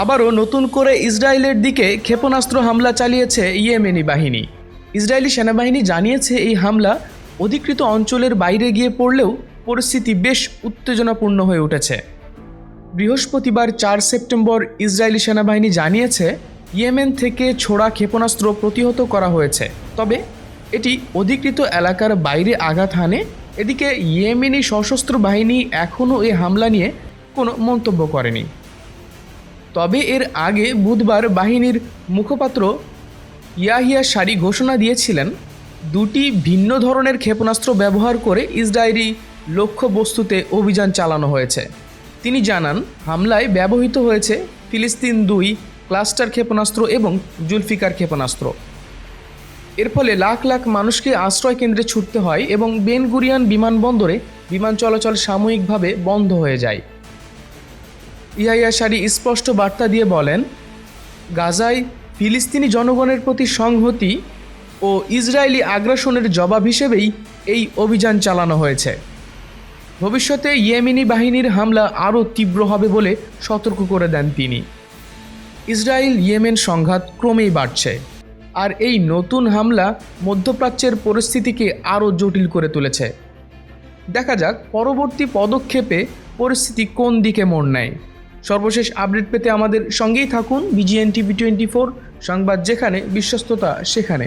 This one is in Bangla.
আবারও নতুন করে ইসরায়েলের দিকে ক্ষেপণাস্ত্র হামলা চালিয়েছে ইয়েমেনি বাহিনী। ইসরায়েলি সেনাবাহিনী জানিয়েছে এই হামলা অধিকৃত অঞ্চলের বাইরে গিয়ে পড়লেও পরিস্থিতি বেশ উত্তেজনাপূর্ণ হয়ে উঠেছে। বৃহস্পতিবার চার সেপ্টেম্বর ইসরায়েলি সেনাবাহিনী জানিয়েছে, ইয়েমেন থেকে ছোড়া ক্ষেপণাস্ত্র প্রতিহত করা হয়েছে। তবে এটি অধিকৃত এলাকার বাইরে আঘাত হানে। এদিকে ইয়েমেনি সশস্ত্র বাহিনী এখনও এই হামলা নিয়ে কোনো মন্তব্য করেনি। তবে এর আগে বুধবার বাহিনীর মুখপাত্র ইয়াহিয়া সারি ঘোষণা দিয়েছিলেন, দুটি ভিন্ন ধরনের ক্ষেপণাস্ত্র ব্যবহার করে ইসরায়েলি লক্ষ্যবস্তুতে অভিযান চালানো হয়েছে। তিনি জানান, হামলায় ব্যবহৃত হয়েছে ফিলিস্তিন দুই ক্লাস্টার ক্ষেপণাস্ত্র এবং জুলফিকার ক্ষেপণাস্ত্র। এর ফলে লাখ লাখ মানুষকে আশ্রয় কেন্দ্রে ছুটতে হয় এবং বেনগুরিয়ান বিমানবন্দরে বিমান চলাচল সাময়িকভাবে বন্ধ হয়ে যায়। ইয়াইয়া সারি স্পষ্ট বার্তা দিয়ে বলেন, গাজায় ফিলিস্তিনি জনগণের প্রতি সংহতি ও ইসরায়েলি আগ্রাসনের জবাব হিসেবেই এই অভিযান চালানো হয়েছে। ভবিষ্যতে ইয়েমেনি বাহিনীর হামলা আরও তীব্র হবে বলে সতর্ক করে দেন তিনি। ইসরায়েল ইয়েমেন সংঘাত ক্রমেই বাড়ছে, আর এই নতুন হামলা মধ্যপ্রাচ্যের পরিস্থিতিকে আরও জটিল করে তুলেছে। দেখা যাক পরবর্তী পদক্ষেপে পরিস্থিতি কোন দিকে মোড় নেয়। সর্বশেষ আপডেট পেতে আমাদের সঙ্গেই থাকুন বিজিএন টিভি টোয়েন্টি ফোর সংবাদ যেখানে বিশ্বস্ততা সেখানে।